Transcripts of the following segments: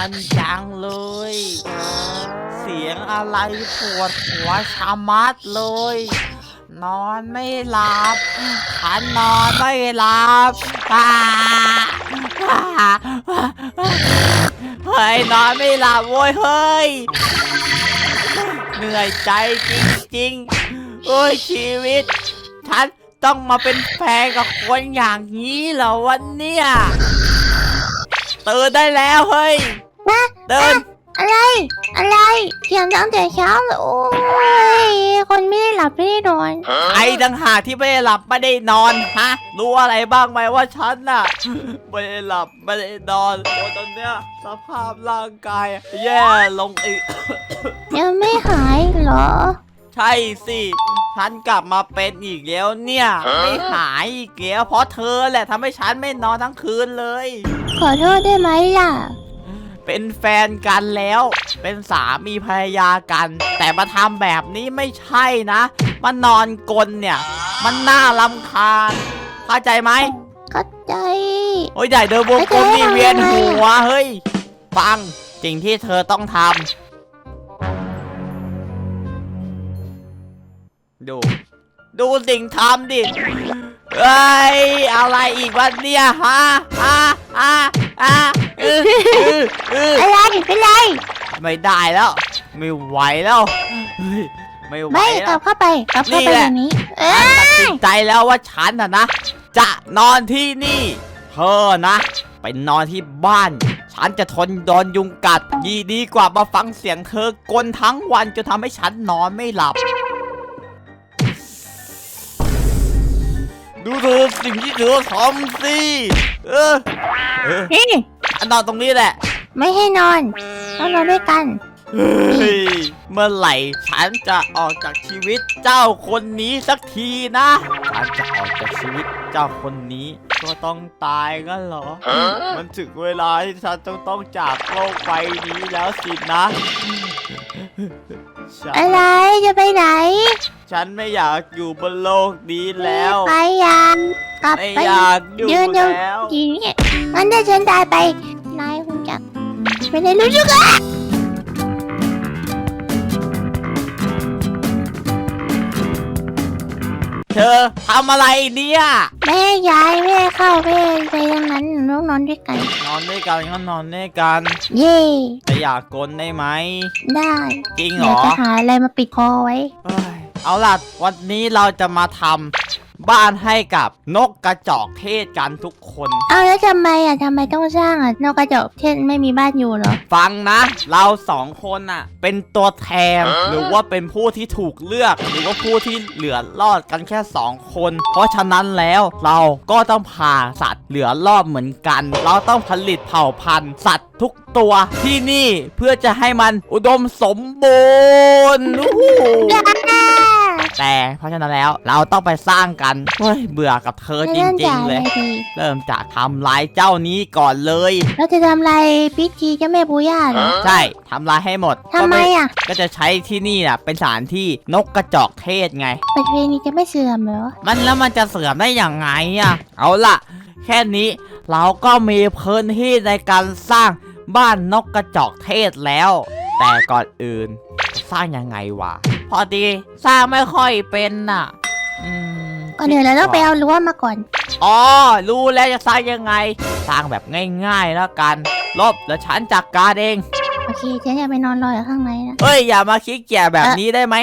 านจังเลย เสียงอะไรปวดหัวชะมัดเลย นอนไม่หลับฉันนอนไม่หลับอ่าเฮ้ยนอนไม่หลับโว้ยเฮ้ย เหนื่อยใจจริงๆ โอ้ยชีวิต ฉันต้องมาเป็นแฟนกับคนอย่างนี้เหรอวันเนี้ยตื่นได้แล้วเฮ้ย นะตื่นอะไร อะไรเสียงตั้งแต่เช้าเลยโอ้ยคนไม่ได้หลับไม่ได้นอนไอ้ดังหากที่ไม่ได้หลับไม่ได้นอนฮะ รู้อะไรบ้างไหมว่าฉันน่ะ ไม่ได้หลับไม่ได้นอนโอ้ตอนเนี้ยสภาพร่างกาย แย่ลงอีก ยังไม่หายเหรอ ใช่สิฉันกลับมาเป็นอีกแล้วเนี่ย ไม่หายอีกแล้วเพราะเธอแหละทำให้ฉันไม่นอนทั้งคืนเลย ขอโทษได้ไหมล่ะ เป็นแฟนกันแล้ว เป็นสามีภรรยากัน แต่มาทำแบบนี้ไม่ใช่นะมานอนกลนเนี่ย มันน่ารำคาญเข้าใจไหมเข้าใจ โอ้ยใหญ่เดินวงกลมนี่เวียนหัวเฮ้ยฟังสิ่งที่เธอต้องทำดู ดูสิ่งทำดิ เอ้ยอะไรอีกวะเนี่ยฮะฮะฮะฮะเออเออเอออะไรเป็นไร ไม่ได้แล้ว ไม่ไหวแล้วเฮ้ยไม่ไหวไม่กแล้ลัว บเข้าไปกลับเข้านี่ไปแหอละ ย่างนี้ เอ้ยตัดสินใจแล้วว่าฉันนะนะ จะนอนที่นี่เธอนะไปนอนที่บ้าน ฉันจะทนโดนยุงกัดยีดีกว่ามาฟังเสียงเธอกลนทั้งวันจนทำให้ฉันนอนไม่หลับ ดูเธอสิ่งที่เธอทำสิเออเออนี่ฉันนอนตรงนี้แหละ ไม่ให้นอนต้องนอนด้วยกัน เฮ้ยเมื่อไหร่ฉันจะออกจากชีวิตเจ้าคนนี้สักทีนะฉันจะออกจากชีวิตเจ้าคนนี้ก็ต้องตายงั้นเหรอ มันถึงเวลาที่ฉันต้องต้องจากโลกใบนี้แล้วสินะ ฉันอะไรจะไปไหนฉันไม่อยากอยู่บนโลกนี้แล้ว ไปยังกลับไม่ไปอยากอยู่ยืนอยู่แล้ว ทีนี้งั้นถ้าฉันตายไปนายคงจะไม่ได้รู้สึกอะ เธอทำอะไรเนี่ยแม่ยายแม่เข้าแม่ไปทางนั้นน้องนอนด้วยกัน นอนด้วยกันก็นอนด้วยกันเย่แต่อยากกลนได้ไหมได้จริงเหรเดี๋ยวอจะหาอะไรมาปิดคอไว้ เอ้ยเอาล่ะวันนี้เราจะมาทำ บ้านให้กับนกกระจอกเทศกันทุกคนเอาแล้วทำไมอะทำไมต้องสร้างอะนกกระจอกเทศไม่มีบ้านอยู่เหรอ ฟังนะ เราสองคนน่ะ เป็นตัวแทนหรือว่าเป็นผู้ที่ถูกเลือก หรือว่าผู้ที่เหลือรอดกันแค่สองคน เพราะฉะนั้นแล้วเราก็ต้องพาสัตว์เหลือรอดเหมือนกัน เราต้องผลิตเผ่าพันธุ์สัตว์ทุกตัวที่นี่เพื่อจะให้มันอุดมสมบูรณ์อู้หู แต่เพราะฉะนั้นแล้วเราต้องไปสร้างกันเฮ้ยเบื่อกับเธอจเริ่มริงจากๆอะเลไรยดีเริ่มจากทำลายเจ้านี้ก่อนเลย เราจะทำอะไรพิธีเจ้าแม่ปูย่าเหรอใช่ทำลายให้หมดทำไมก็อะ ก็จะใช้ที่นี่น่ะเป็นสถานที่นกกระจอกเทศไงประเพณีจะไม่เสื่อมเหรอมันแล้วมันจะเสื่อมได้อย่างไงอะเอาล่ะ แค่นี้เราก็มีพื้นที่ในการสร้างบ้านนกกระจอกเทศแล้ว แต่ก่อนอื่นจะสร้างยังไงวะ พอดีสร้างไม่ค่อยเป็นน่ะ อืมก่อนเดี๋ยวเราต้องไปเอารั้วมาก่อน อ๋อรู้แล้วจะสร้างยังไง สร้างแบบง่ายๆแล้วกัน ลบแล้วฉันจัดการเอง โอเคฉันอยากไปนอนรออยู่ข้างในนะ เฮ้ยอย่ามาคิดเกียจแบบนี้ได้ไหม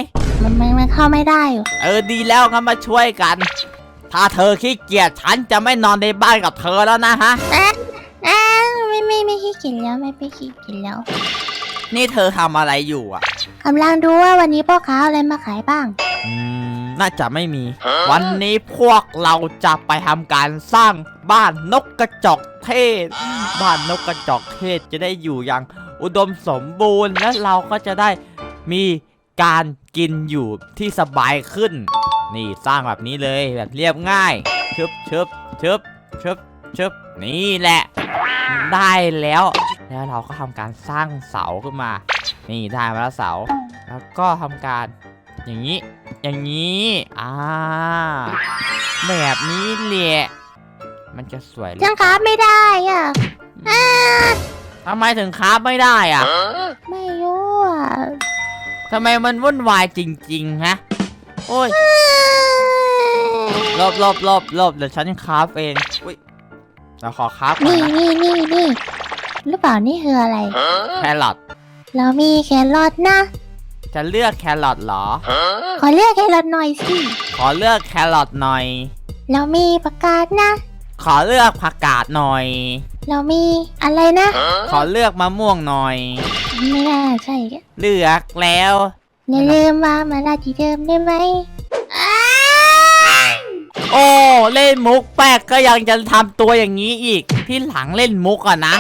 มันมันมันเข้าไม่ได้อยู่เออดีแล้วงั้นมาช่วยกัน ถ้าเธอขี้เกียจฉันจะไม่นอนในบ้านกับเธอแล้วนะฮะ อ้าวไม่ไม่ไม่ขี้เกียจแล้วไม่ไม่ขี้เกียจแล้ว นี่เธอทำอะไรอยู่อะกำลังดูว่าวันนี้พ่อค้าเอาอะไรมาขายบ้าง อืม น่าจะไม่มี วันนี้พวกเราจะไปทำการสร้างบ้านนกกระจอกเทศ บ้านนกกระจอกเทศจะได้อยู่อย่างอุดมสมบูรณ์และเราก็จะได้มีการกินอยู่ที่สบายขึ้น นี่สร้างแบบนี้เลยแบบเรียบง่ายชึบชึบชึบชึบชึบนี่แหละ ได้แล้ว แล้วเราก็ทำการสร้างเสาขึ้นมา นี่ได้มาแล้วเสา แล้วก็ทำการอย่างนี้ อย่างนี้ อ่า แบบนี้แหละ มันจะสวยหรือฉันครับไม่ได้อะอ่าทำไมถึงคราฟไม่ได้อะ ไม่รู้อะทำไมมันวุ่นวายจริงๆฮะ โอ้ยหลบหลบหลบหลบเดี๋ยวฉันคราฟเองอุ้ยเราขอคราฟก่อนนี่นะนี่นี่นี่ หรือเปล่านี่คืออะไร แครอทเรามีแครอทนะจะเลือกแครอทเหรอ ขอเลือกแครอทหน่อยสิขอเลือกแครอทหน่อย เรามีประกาศนะ ขอเลือกผักกาดหน่อย เรามีอะไรนะขอเลือกมะม่วงหน่อย ไม่น่าใช่เลือกแล้ว อย่าลืมว่ามาลาที่เดิมได้ไหมอ้ายโอ้เล่นมุกแป๊กก็ยังจะทำตัวอย่างนี้อีกที่หลังเล่นมุกอะนะ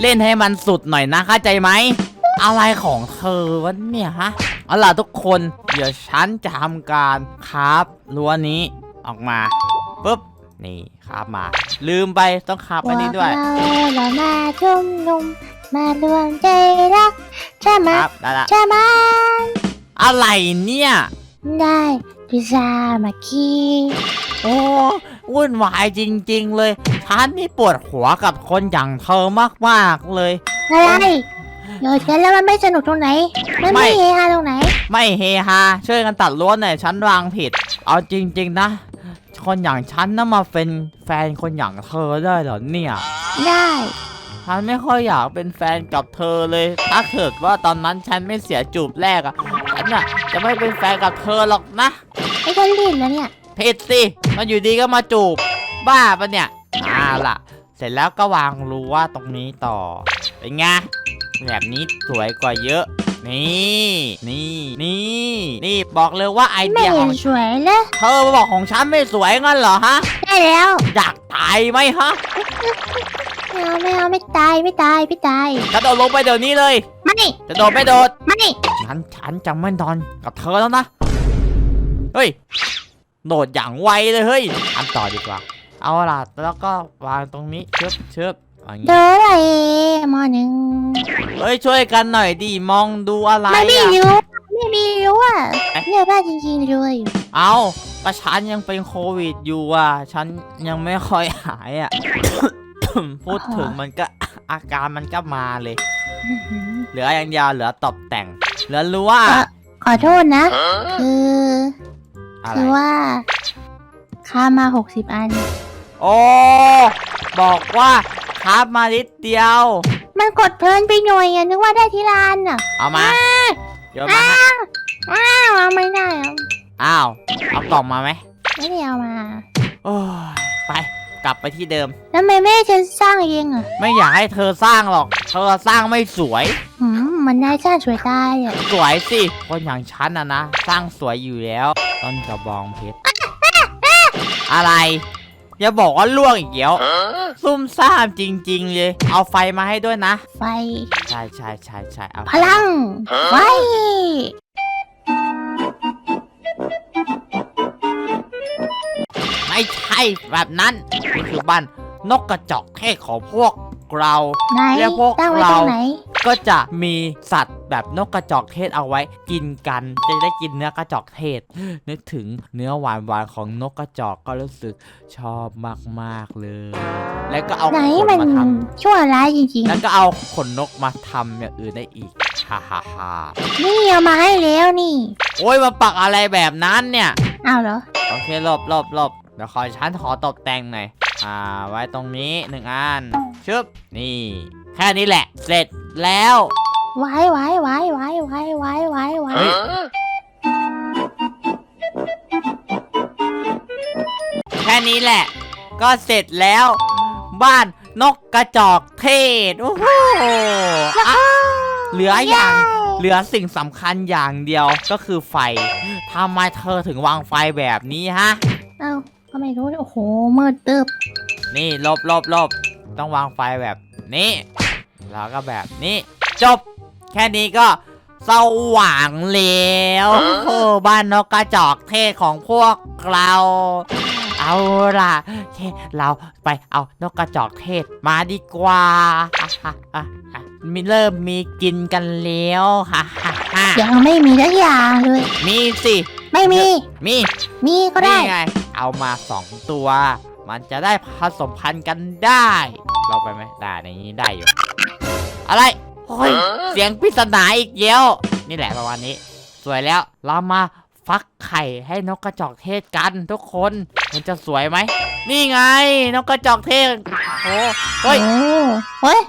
เล่นให้มันสุดหน่อยนะเข้าใจไหมอะไรของเธอวะเนี่ยฮะเอาล่ะทุกคนเดี๋ยวฉันจะทำการคราฟรั้วนี้ออกมาปุ๊บนี่คราฟมา ลืมไปต้องคราฟพวอันกนี้ด้วยเราเรามาชุมนุมมารวมใจรักใช่ไหมครับได้ละใช่ไหมอะไรเนี่ย ได้พิซซ่ามาคีโอ้ วุ่นวายจริง ๆ เลยฉันนี่ปวดหัวกับคนอย่างเธอมากๆเลย อะไรโยนกันแล้วมันไม่สนุกตรงไหน มันไม่ไม่ เฮฮาตรงไหน ไม่เฮฮาช่วยกันตัดล้วนหน่อยฉันวางผิด เอาจริง ๆ นะ คนอย่างฉันน่ะมาเป็นแฟนคนอย่างเธอได้เหรอเนี่ย ได้ฉันไม่ค่อยอยากเป็นแฟนกับเธอเลย ถ้าเกิดว่าตอนนั้นฉันไม่เสียจูบแรกอะฉันน่ะจะไม่เป็นแฟนกับเธอหรอกนะ ไอ้คนผิดแล้วเนี่ย ผิดสิมันอยู่ดีก็มาจูบ บ้าปะเนี่ยอ่าล่ะ เสร็จแล้วก็วางรูว่าตรงนี้ต่อ เป็นไง แบบนี้สวยกว่าเยอะ นี่ นี่ นี่ นี่บอกเลยว่าไอไม่เดียขเห็อนงสวยเลยเธอมาบอกของฉันไม่สวยงั้นเหรอฮะ ได้แล้วอยากตายไหมฮะ ไม่เอาไม่เอาไม่ตายไม่ตายไม่ตายกระโดดลงไปเดี๋ยวนี้เลย ไม่จะโดดไม่โดด ไม่งั้นฉันจะไม่นอนกับเธอแล้วนะ เฮ้ย โดดอย่างไวเลยเฮ้ยอันต่อดีกว่า เอาล่ะแล้วก็วางตรงนี้เชิบเชิบอย่างโดงี้ราเอมอหนึ่งเฮ้ยช่วยกันหน่อยดิมองดูอะไรไม่มีอะ รู้ไม่มีรู้อะเอ๊ะเนี่ยบ้าจริงๆเลยเอาก็ฉันยังเป็นโควิดอยู่อะ ฉันยังไม่ค่อยหายอะ พูดถึงมันก็ อาการมันก็มาเลย อื้อหือ เหลืออย่างเดียวเหลือตบแต่ง เหลือรู้ว่าเอ่อขอโทษนะ คือ อะไรคือว่าค่ามาหกสิบอัน โอ้บอกว่าครับมานิดเดียว มันกดเพลินไปหน่อยอะนึกว่าได้ที่ร้านอะเอามาเดี๋ยวมาให้อ้าวเอาไม่ได้อะอ้าวเอากล่องมาไหมไม่ได้เอามา โอ้ยไป กลับไปที่เดิม แล้วทำไมไม่ให้ฉันสร้างเองอะไม่อยากให้เธอสร้างหรอก เธอสร้างไม่สวย หืมมันได้สร้างสวยตายอะสวยสิคนอย่างฉันนะนะ สร้างสวยอยู่แล้ว ต้นกระบองเพชร อะไร อย่าบอกว่าล่วงอีกเดี๋ยว ซุ่มซ่ามจริง ๆ เลย เอาไฟมาให้ด้วยนะ ไฟ ใช่ใช่ใช่ใช่เอาพลังไฟ แบบนั้นนี่คือบ้านนกกระจอกเทศของพวกเราไหนเรียกพวกตั้งไว้เราตรงไหน ก็จะมีสัตว์แบบนกกระจอกเทศเอาไว้ กินกันจะได้กินเนื้อกระจอกเทศ นึกถึงเนื้อหวานหวานๆของนกกระจอกก็รู้สึกชอบมากๆเลย แล้วก็เอาไหนขนมันมาทชั่วร้ายจริงำแล้วก็เอาขนนกมาทำอย่างอื่นได้อีก ฮ่าฮ่าฮ่าๆ นี่เอามาให้แล้วนี่ โอ้ยมาปักอะไรแบบนั้นเนี่ย เอาเหรอ โอเคหลบหลบหลบ เดี๋ยวขอฉันขอตบแต่งหน่อย อ่า ไว้ตรงนี้หนึ่งอัน ชึบ นี่ แค่นี้แหละ เสร็จแล้ว ไว้ไว้ไว้ไว้ไว้ไว้ไว้ไว้เฮ้ยแค่นี้แหละ ก็เสร็จแล้ว บ้านนกกระจอกเทศ โอ้โหอะเหลืออย่างเหลือสิ่งสำคัญอย่างเดียวก็คือไฟทำไมเธอถึงวางไฟแบบนี้ฮะ เอ้า ก็ไม่รู้โอ้โหมืดตึบนี่ลบลบลบต้องวางไฟแบบนี้แล้วก็แบบนี้ จบ แค่นี้ก็สว่างแล้วโอ้โหบ้านนกกระจอกเทศของพวกเรา เอาล่ะโอเคเราไปเอานกกระจอกเทศมาดีกว่าอะอะอะอะมีเริ่มมีกินกันแล้วฮ่าฮ่าฮ่ายังไม่มีสักอย่างเลย มีสิ ไม่มี มีมีก็ได้ นี่ไงเอามาสองตัว มันจะได้ผสมพันธุ์กันได้ เราไปไหมได้ในนี้ได้อยู่ อะไรโอ้ยเสียงปริศนาอีกเยอะนี่แหละประมาณนี้ สวยแล้วเรามาฟักไข่ให้นกกระจอกเทศกันทุกคนมันจะสวยไหม นี่ไง นกกระจอกเทศโอ้เฮ้ยโอ้เฮ้ย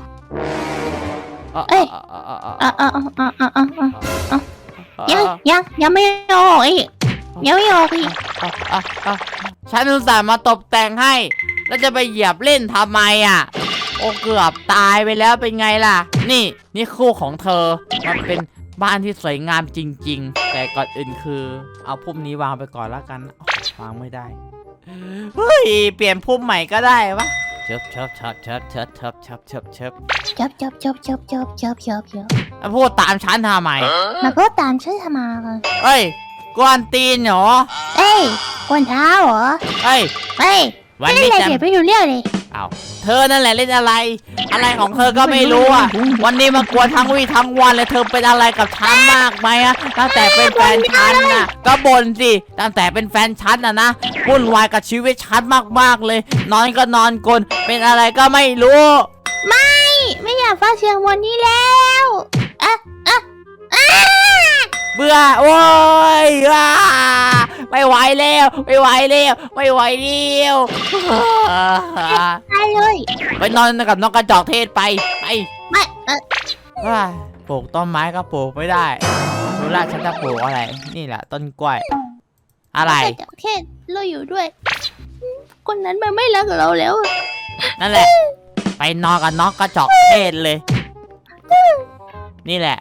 เอ้ยเอ่อเอ่อเอ่ออะอะอะอะอะอะอะเอ่อยั งยังยังไม่ออกอีกยังไม่ออกอีกอะอะอะฉันอุตส่าห์มาตกแต่งให้ แล้วจะไปเหยียบเล่นทำไมอะ โอ้เกือบตายไปแล้วเป็นไงล่ะ นี่นี่คู่ของเธอ มันเป็นบ้านที่สวยงามจริง ๆ แต่ก่อนอื่นคือ เอาพุ่มนี้วางไปก่อนแล้วกันวางไม่ได้ เฮ้ย เปลี่ยนพุ่มใหม่ก็ได้ปะเชิบเชิบเชิบเชิบเชิบเชิบเชิบเชิบเชิบจับจับจับจับจับจับจับจับแล้วพูดตามฉันทำไมมาพูดตามฉันทำไมกันเฮ้ยกวนตีนเหรอเอ้ยกวนเท้าเหรอเฮ้ยเฮ้ย วันเล่นนี้อะไรจะเดี๋ยวไปดูเรื่องเลยเอาเธอนั่นแหละเล่นอะไร อะไรของเธอก็ไม่รู้อะ วันนี้มากวนทั้งวี่ทั้งวันเลยเธอเป็นอะไรกับฉันมากไหมอะตั้งแต่เป็นแฟนฉันน่ะ ก็บ่นสิตั้งแต่เป็นแฟนฉันน่ะนะวุ่นวายกับชีวิตฉันมากๆเลย นอนก็นอนกลนเป็นอะไรก็ไม่รู้ ไม่ ไม่อยากฟังเสียงวันนี้แล้วอะอะอะ เบื่อโอ้ยอ่าไม่ไหวแล้ว ไม่ไหวแล้ว ไม่ไหวแล้วตายเลยไปนอนกับนกกระจอกเทศไปไปไม่เออว้ายปลูกต้นไม้ก็ปลูกไม่ได้รู้ละฉันจะปลูกอะไร นี่แหละต้นกล้วย อะไรแต่จากเทศเราอยู่ด้วย คนนั้นมันไม่รักเราแล้ว นั่นแหละ ไปนอนกับนกกระจอกเทศเลย นี่แหละ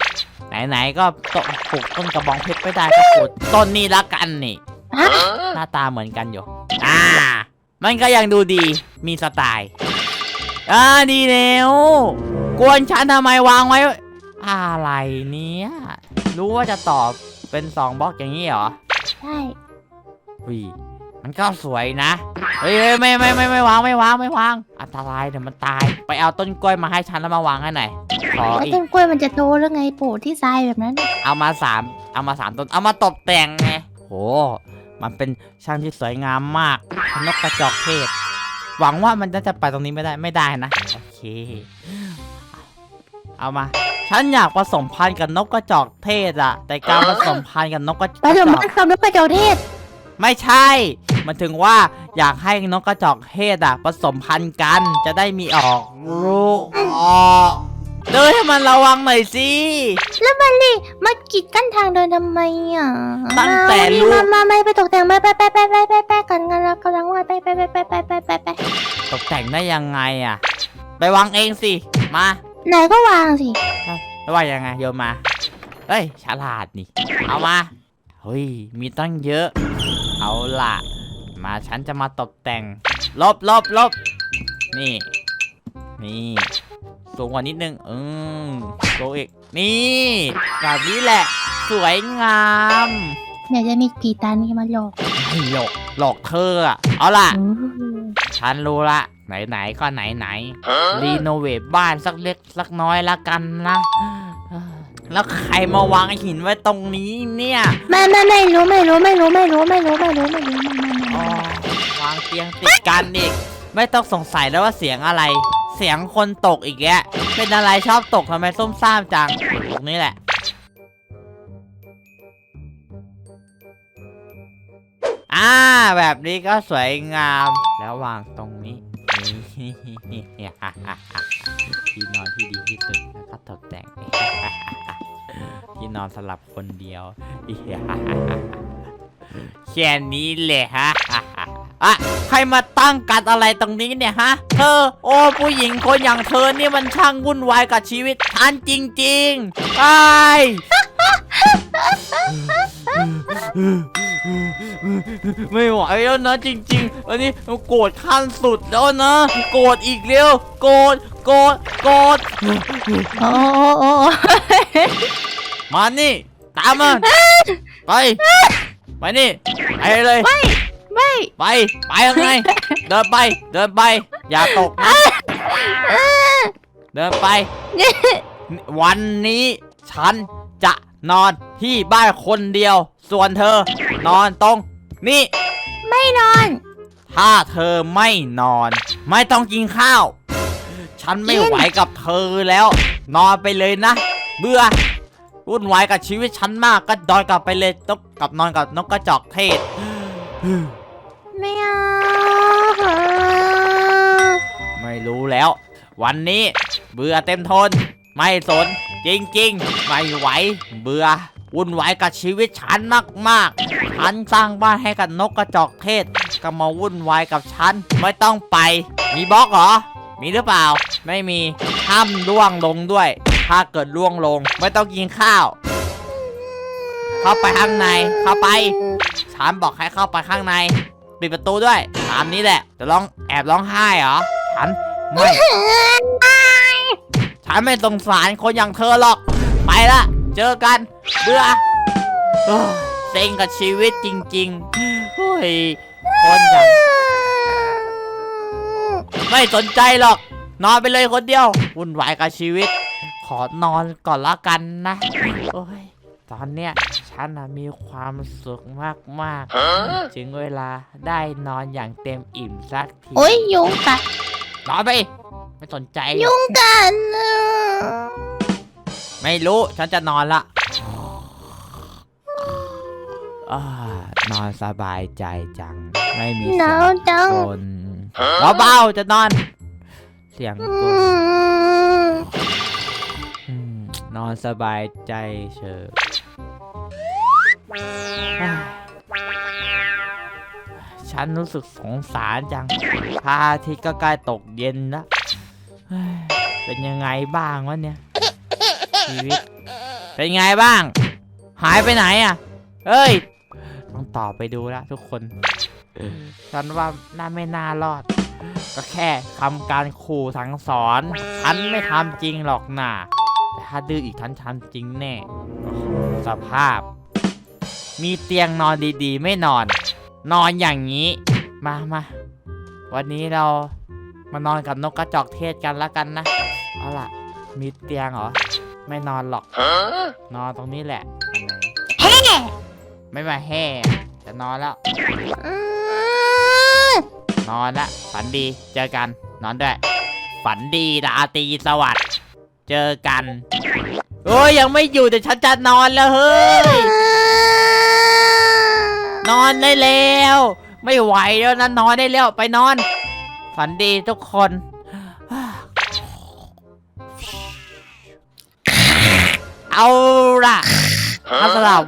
ไหนๆก็ตปลูกต้นกระบองเพชรไม่ได้ก็ปลูกต้นนี้ละกันนี่ฮะหน้าตาเหมือนกันอยู่ อ่า มันก็ยังดูดี มีสไตล์ อ่าดีแล้วกวนฉันทำไมวางไว้ อะไรเนี่ยรู้ว่าจะตอบเป็นสองบล็อกอย่างนี้เหรอ ใช่วี มันก็สวยนะเฮ้ยเฮ้ยไม่ไม่ไม่ไม่วางไม่วางไม่วาง อันตรายเดี๋ยวมันตาย ไปเอาต้นกล้วยมาให้ฉันแล้วมาวางให้หน่อยขอแล้วอีกต้นกล้วยมันจะโตแล้วไงปลูกที่ทรายแบบนั้น เอามาสามเอามาสามต้น เอามาตกแต่งไงโห มันเป็นช่างที่สวยงามมากนกกระจอกเทศ หวังว่ามันจะไปตรงนี้ไม่ได้ไม่ได้นะ โอเค เอามา ฉันอยากผสมพันธุ์กับนกกระจอกเทศอะแต่การผสมพันธุ์กับนกกระจผสอกมพันธุ์กับนกกระจอกเทศ ไม่ใช่ มันถึงว่าอยากให้นกกระจอกเทศอะผสมพันธุ์กันจะได้มีออกลูกออกเดินให้มันระวังหน่อยสิ แล้วมันนี่มากีดกั้นทางเดินทำไมอะตั้งแต่มาลูกมามาไม่ไปตกแต่งไปไปไปไปไปไปไปกันกันแล้วกำลังว่าไปไปไปไปไปไปไปไปตกแต่งได้ยังไงอะไปวางเองสิ มา ไหนก็วางสิแล้วว่ายังไงโยนมา เฮ้ยฉลาดนี่ เอามา เฮ้ย มีตั้งเยอะ เอาล่ะ มาฉันจะมาตกแต่ง ลบลบลบนี่ นี่ สูงกว่านิดนึง อืมสูงอีก นี่ แบบนี้แหละ สวยงามเดี๋ยวจะมีผีตานี่มาหลอกไม่หลอกหลอกเธออะเอาล่ะอู้ฉันรู้ละ ไหนๆก็ไหนๆ รีโนเวทบ้านสักเล็กสักน้อยละกันนะ แล้วใครมาวางหินไว้ตรงนี้เนี่ยไม่ไม่ไม่รู้ไม่รู้ไม่รู้ไม่รู้ไม่รู้ไม่รู้ไม่รู้ไม่รู้อ๋อวางเตียงติดกันอีก ไม่ต้องสงสัยแล้วว่าเสียงอะไร เสียงคนตกอีกแยะเป็นอะไรชอบตกทำไมส้มซ่ามจังตรงนี้แหละอ่าแบบนี้ก็สวยงาม แล้ววางตรงนี้นี่ที่นอนที่ดีที่สุดแล้วก็ตกแต่ง ที่นอนสำหรับคนเดียวแค่นี้แหละฮะอะใครมาตั้งกันอะไรตรงนี้เนี่ยฮะ เธอ โอ้ผู้หญิงคนอย่างเธอนี่มันช่างวุ่นวายกับชีวิตฉันจริงๆไปไม่ไหวแล้วนะจริงๆ อันนี้โกรธขั้นสุดแล้วนะ โกรธอีกเร็ว โกรธ โกรธ โกรธอ้โอ้โอ้ มานี่ ตามมาไป ไปนี่ไปเลย ไม่ไม่ไป ไปยังไง เดินไป เดินไป อย่าตกนะเดินไป วันนี้ฉันจะนอนที่บ้านคนเดียว ส่วนเธอ นอนตรงนี่ ไม่นอน ถ้าเธอไม่นอน ไม่ต้องกินข้าว ฉันไม่กินไหวกับเธอแล้ว นอนไปเลยนะ เบื่อ วุ่นวายกับชีวิตฉันมากก็นอนกลับไปเลยต้องกลับนอนกับนกกระจอกเทศ ไม่เอาไม่รู้แล้ว วันนี้เบื่อเต็มทน ไม่สน จริงๆ ไม่ไหว เบื่อ วุ่นวายกับชีวิตฉันมากๆ ฉันสร้างบ้านให้กับนกกระจอกเทศก็มาวุ่นวายกับฉัน ไม่ต้องไป มีบล็อกเหรอ มีหรือเปล่า ไม่มีห้ามล่วงลงด้วย ถ้าเกิดล่วงลง ไม่ต้องกินข้าว เข้าไปข้างใน เข้าไป ฉันบอกให้เข้าไปข้างใน ปิดประตูด้วย ตามนี้แหละ จะร้องแอบร้องไห้เหรอ ฉันไม่ ฉันไม่สงสารคนอย่างเธอหรอก ไปละ เจอกัน เบื่อเซ็งกับชีวิตจริงๆเฮ้ยคนอย่างไม่สนใจหรอก นอนไปเลยคนเดียววุ่นวายกับชีวิต อนอนก่อนละกันนะ โอ้ย ตอนเนี้ยฉันน่ะมีความสุขมากๆถึงเวลาได้นอนอย่างเต็มอิ่มสักทีโอ้ยยุงกัดนอนไป ไม่สนใจหรอกยุงกัดนะไม่รู้ฉันจะนอนละอานอนสบายใจจัง ไม่มีหเสีนายวงจังกลเบาๆจะนอน เสียงกอืลมอืม นอนสบายใจเฉยฉันรู้สึกสงสารจังพระอาทิตย์ก็ใกล้ตกเย็นแล้วเป็นยังไงบ้างวะเนี่ยชีวิต เป็นไงบ้าง หายไปไหนอะ เอ้ย ต้องต่อไปดูล้วทุกคน ฉันว่าน่าไม่น่ารอด ก็แค่ทำการขู่สั่งสอน ฉันไม่ทำจริงหรอกนะ ถ้าดื้ออีกฉันทำจริงแน่โอ้โหสภาพ มีเตียงนอนดีๆ ไม่นอน นอนอย่างนี้ มามาวันนี้เรามานอนกับนกกระจอกเทศกันแล้วกันนะ เอาล่ะ มีเตียงเหรอ ไม่นอนหรอก นอนตรงนี้แหละอันไหนแฮ่ไม่มาแห่จะนอนแล้วอืมนอนละ ฝันดี เจอกัน นอนด้วย ฝันดีราตรีสวัสดิ์ เจอกันโอ้ยยังไม่อยู่แต่ฉันจะนอนแล้วเฮ้ย นอนได้แล้ว ไม่ไหวแล้วนะนอนได้แล้วไปนอน ฝันดีทุกคนเอาล่ะถ้าสำหรับ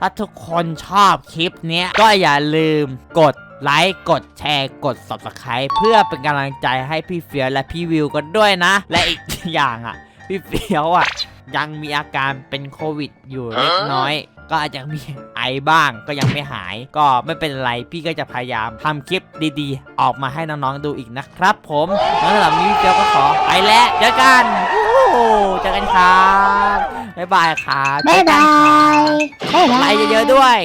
ถ้าทุกคนชอบคลิปนี้ก็อย่าลืมกดไลค์กดแชร์กด subscribe เพื่อเป็นกำลังใจให้พี่เฟียและพี่วิวกันด้วยนะ และอีกอย่างอะ พี่เฟียวอะ ยังมีอาการเป็นโควิดอยู่เล็กน้อย ก็อาจจะมีไอบ้างก็ยังไม่หาย ก็ไม่เป็นไรพี่ก็จะพยายามทำคลิปดีๆ ออกมาให้น้องๆดูอีกนะครับผมแล้วสำหรับนี้พี่เฟียวก็ขอไปแล้วเจอกันโอ้โหเจอกันครับบ๊ายบายครับบ๊ายบายบ๊ายบาไลยค์เยอะๆด้วย